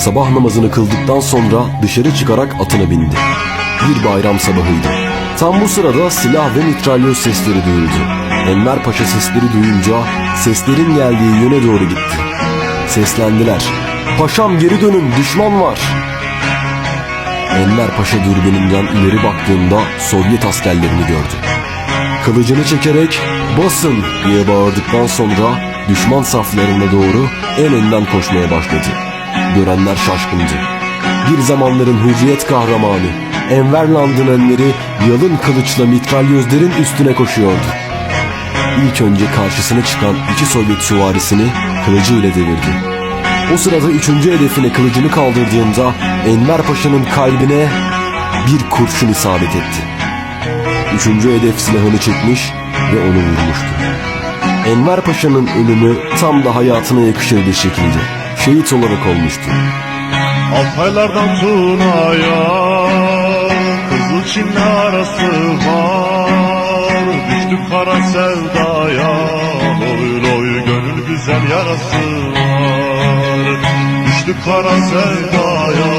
sabah namazını kıldıktan sonra dışarı çıkarak atına bindi. Bir bayram sabahıydı. Tam bu sırada silah ve mitralyöz sesleri duyuldu. Enver Paşa sesleri duyunca seslerin geldiği yöne doğru gitti. Seslendiler. Paşam geri dönün düşman var. Enver Paşa dürbününden ileri baktığında Sovyet askerlerini gördü. Kılıcını çekerek basın diye bağırdıktan sonra düşman saflarına doğru en önden koşmaya başladı. Görenler şaşkındı. Bir zamanların hürriyet kahramanı Enver Landınenleri yalın kılıçla mitralyözlerin üstüne koşuyordu. İlk önce karşısına çıkan iki Sovyet süvarisini kılıcıyla devirdi. O sırada üçüncü hedefine kılıcını kaldırdığında Enver Paşa'nın kalbine bir kurşun isabet etti. Üçüncü hedef silahını çekmiş ve onu vurmuştu. Enver Paşa'nın ölümü tam da hayatına yakışır bir şekilde. Şehit olarak olmuştu. Altaylardan Tuna'ya Kızıl Çin'le arası var. Düştük kara sevdaya Loy loy gönül güzel yarası var. Düştük kara sevdaya